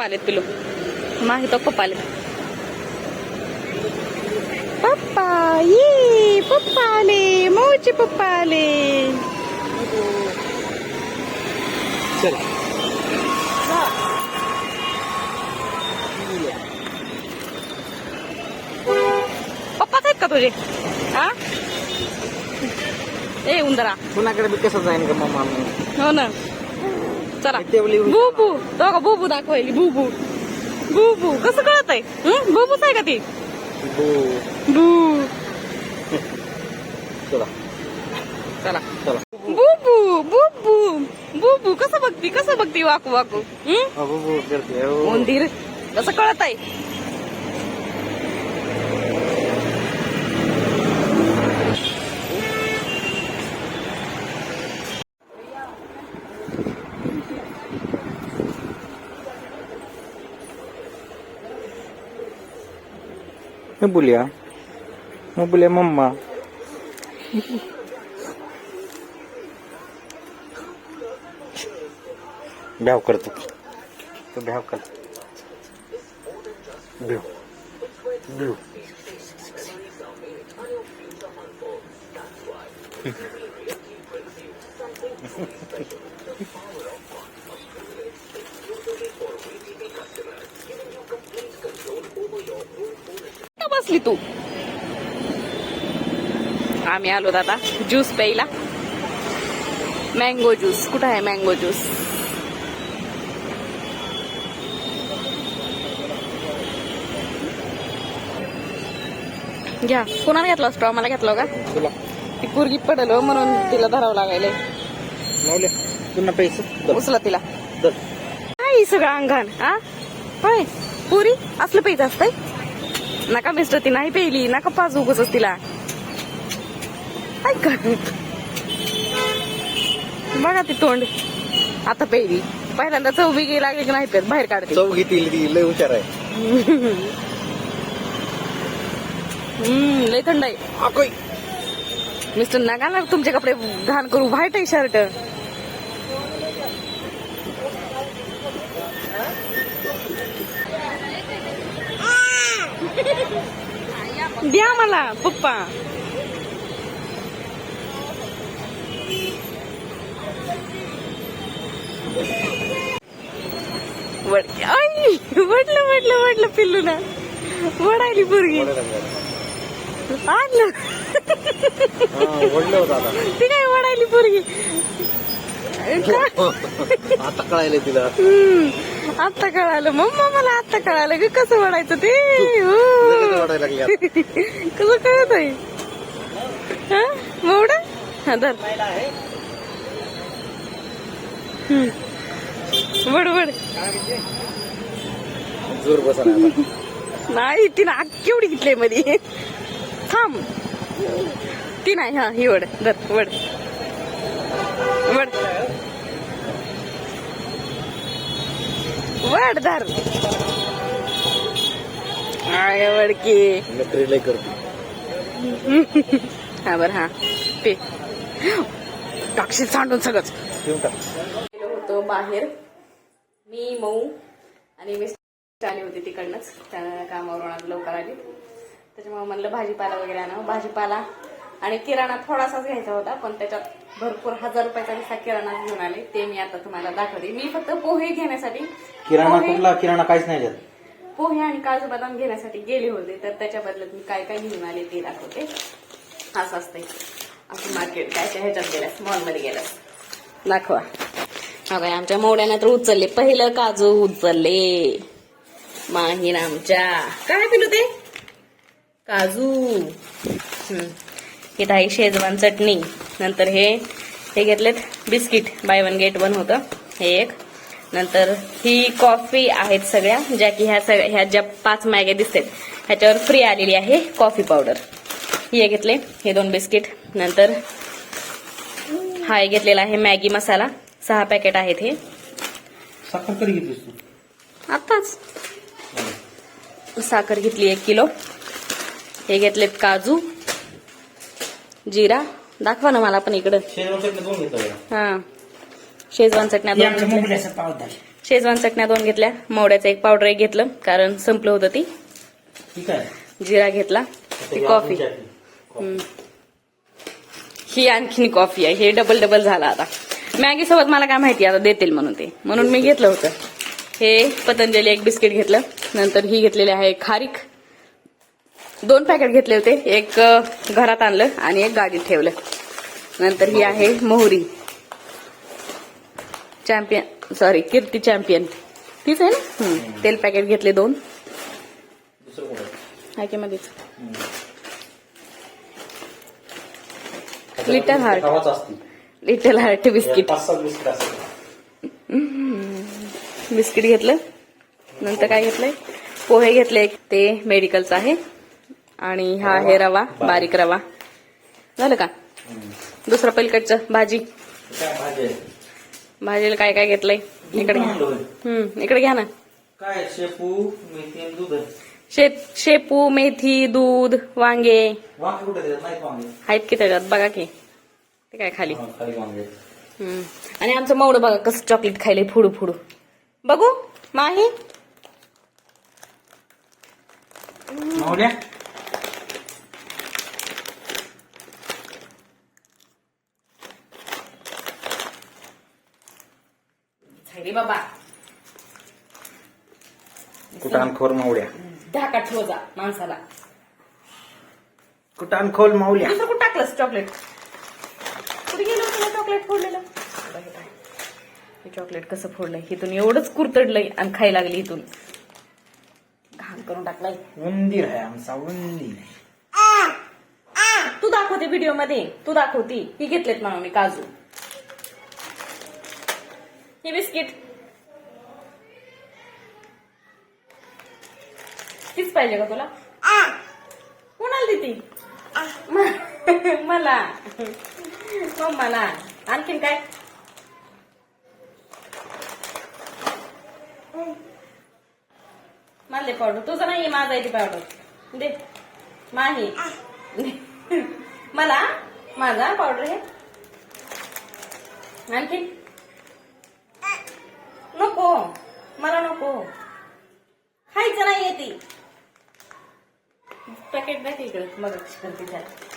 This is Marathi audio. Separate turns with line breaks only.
पप्पा आलेत पिलू माही तो पप्पा आले पप्पा ये पप्पा आले मोचे पप्पा आले
चल
पप्पाच आहेत का तुझे हा ए उंदरा
कुणाकडे बी कसं जाईन का मम्मा
हो ना चला. बुबू. दोघा बुबू दाखवायली बुबू. बुबू. कसं कळत आहे बुबूच आहे का ती?
बो. चला.
चला.
चला.
बुबू बुबू. बुबू कसं बघती? कसं बघती? वाकू वाकू. हं?
बो करते हो.
उंदीर कसं कळत आहे
हे बोलिया मग बोलिया मम्मा भ्याव करतो तो भ्याव कर भ्याव भ्याव
का बसली तू. आम्ही आलो दादा ज्यूस प्यायला. मँगो ज्यूस कुठं आहे मँगो ज्यूस घ्या. कोणाला घेतला स्ट्रॉ मला घेतला का?
तुला.
ती पोरगी पडल हो, म्हणून तिला धरावं लागायला
पुन्हा पैसे
उचला तिला. काय सगळं अंगण हा? होय. पुरी असलं प्यायचं असतंय? नका मिस्टर ती नाही पेली. नका पाच उगच तिला. ऐका. बघा ती तोंड. आता पेली. पहिल्यांदा चौबी गे लागली की नाही पेत बाहेर काढते.
चौ घेतील ती लय हुशार आहे.
हम्म लय थंड आहे.
आकोय
मिस्टर नका ना तुमचे कपडे घाण करू. व्हाईट आहे शर्ट द्या मला पप्पा. वडलं वडलं वडलं पिल्लू ना वडायली पोरगी. आणलं.
वडलं
ती काय वडायली पोरगी?
आता कळायला तिला.
आत्ता कळालं. मम्मा मला आत्ता कळालं. की कसं वडायचं ते. कसं कळत आहे? हा? मोड? हा धर. वड
जोर बसा.
नाही तिनं आग केवढी घेतली मध्ये थांब. ती नाही हा ही वड. धर वड. वड. वड धर. आय वडकी
नोकरी लय करते.
हा बर हा. पे. टाकशील सांडून सगळंच.
ठेवून टाक.
गेलो होतो बाहेर. मी मऊ आणि मिस्टर आली होती तिकडनंच. त्या कामावरून आज लवकर आली. त्याच्यामुळे म्हणलं भाजीपाला वगैरे आणावं. भाजीपाला आणि किराणा थोडासाच घ्यायचा होता पण त्याच्यात भरपूर हजार रुपयाचा नुसता किराणा घेऊन आले. ते मी आता तुम्हाला दाखवते. मी फक्त पोहे घेण्यासाठी
किराणा
पोहे-
कुठला? किराणा काहीच नाही
पोहे आणि काजू बदाम घेण्यासाठी गेले होते. तर त्याच्या बदल्यात मी काय काय घेऊन आले ते दाखवते. असं असतंय. असं मार्केट काय ह्याच्यात गेल्यास मॉलमध्ये गेल्यास. दाखवा. हा बाई आमच्या मोड्यानं तर उचलले. पहिलं काजू उचलले. माहीन आमच्या. काय पिलू ते? काजू. हम्म. इथं आहे शेजवान चटणी. नंतर हे हे घेतलेत biscuit buy one get one होतं. हे एक. नंतर ही कॉफी आहेत सगळ्या ज्या की ह्या सगळ्या ह्या ज्या पाच मॅगे दिसतात ह्याच्यावर फ्री आलेली आहे कॉफी पावडर हे घेतले हे दोन बिस्किट. नंतर हा हे घेतलेला आहे मॅगी मसाला. सहा पॅकेट आहेत हे. आताच साखर घेतली एक किलो. हे घेतलेत काजू. जिरा दाखवा ना मला पण इकडं.
शेजवान चटणी दोन घेतलं
हा. शेजवान चटण्या दोन घेतल्या. शेजवान चटण्या दोन घेतल्या. मोड्याचं एक पावडर एक घेतलं कारण संपलं होतं ती. जिरा घेतला. ती कॉफी. हम्म. ही आणखीन कॉफी आहे. हे डबल डबल झाला आता. मॅगी सोबत मला काय माहिती आता देतील म्हणून ते. म्हणून मी घेतलं होतं. हे पतंजली एक बिस्किट घेतलं. नंतर ही घेतलेली आहे खारीक. दोन पॅकेट घेतले होते. एक घरात आणलं आणि एक गाडीत ठेवलं. नंतर ही आहे मोहरी. चॅम्पियन सॉरी कीर्ती चॅम्पियन तीच आहे ना. तेल पॅकेट घेतले दोन. की मध्येच. Little heart. Little heart biscuit
biscuit
घेतलं. नंतर काय घेतलंय? पोहे घेतले. एक ते मेडिकलचं आहे. आणि हा आहे रवा बारीक. रवा. झालं का. दुसरं पलीकडचं भाजी. भाजीला काय काय घेतलंय? इकडे. हम्म इकडे घ्या ना.
काय शेपू मेथी दूध.
शेत शेपू मेथी दूध वांगे. आहेत की त्याच्यात? बघा की. ते काय खाली. हम्म. आणि आमचं मौडं बघा कसं चॉकलेट खायले. फुडू फुडू. बघू माही. खायले बाबा.
कुटाणखोर मावल्या
ढाका ठोजा माणसाला.
कुटाणखोर मावल्या
दुसरं कुठं टाकलंस चॉकलेट कुठे गेलं होतं चॉकलेट फोडलेलं? बघा हे. हे चॉकलेट कसं फोडलंय? इथून एवढंच कुरतडलंय आणि खायला लागली इथून. घाण करून टाकलंय.
उंदीर आहे आमचा उंदीर
तू दाखवते व्हिडिओमध्ये. तू दाखवती ही घेतलेत म्हणून मी काजू. हे बिस्किट. तीच पाहिजे का तुला? कोणाला देते मला. मला. आणखीन काय? मला पावडर तुझं नाही माझा आहे ती पावडर दे. माही. मला. माझा पावडर हे आणखी नको. मला नको. खायचं नाही ती पॅकेट नाही इकडे. मग करते त्यात.